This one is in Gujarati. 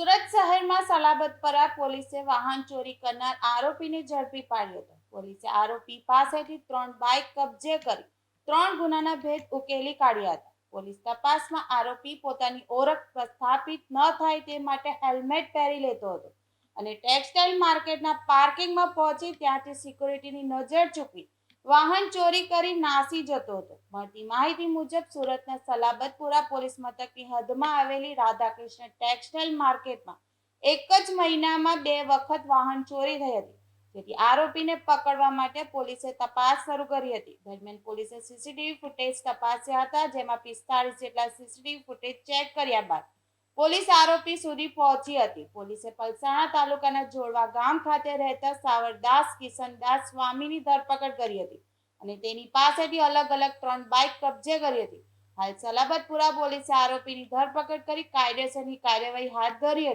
સુરત શહેરમાં સલાબતપરા પોલીસે વાહન ચોરી કરનાર આરોપીને ઝડપી પાડ્યો હતો. પોલીસે આરોપી પાસેથી ત્રણ બાઇક કબજે કરી ત્રણ ગુનાના ભેદ ઉકેલી કાઢ્યા હતા. પોલીસ તપાસમાં આરોપી પોતાની ઓળખ પ્રસ્થાપિત ન થાય તે માટે હેલ્મેટ પહેરી લેતો હતો અને ટેક્સટાઇલ માર્કેટના પાર્કિંગમાં પહોંચી ત્યાંથી સિક્યુરિટીની નજર ચૂકવી વાહન ચોરી કરી નાસી જતો હતો. મળતી માહિતી મુજબ સુરતના સલાબતપુરા પોલીસ મથકની હદમાં આવેલી રાધાકૃષ્ણ ટેક્સટાઇલ માર્કેટમાં એક જ મહિનામાં બે વખત વાહન ચોરી થઈ હતી. જેથી આરોપીને પકડવા માટે પોલીસે તપાસ શરૂ કરી હતી. દરમિયાન પોલીસે સીસીટીવી ફૂટેજ તપાસ્યા હતા, જેમાં પિસ્તાળીસ જેટલા સીસીટીવી ફૂટેજ ચેક કર્યા બાદ પોલીસ આરોપી સુધી પહોંચી હતી. પોલીસે પલસાણા તાલુકાના જોડવા ગામ ખાતે રહેતા સાવરદાસ, કિશનદાસ સ્વામીની ધરપકડ કરી હતી અને તેની પાસેથી અલગ અલગ ત્રણ બાઇક કબજે કરી હતી. હાલ સલાબતપુરા પોલીસે આરોપીની ધરપકડ કરી કાયદેસરની કાર્યવાહી હાથ ધરી હતી.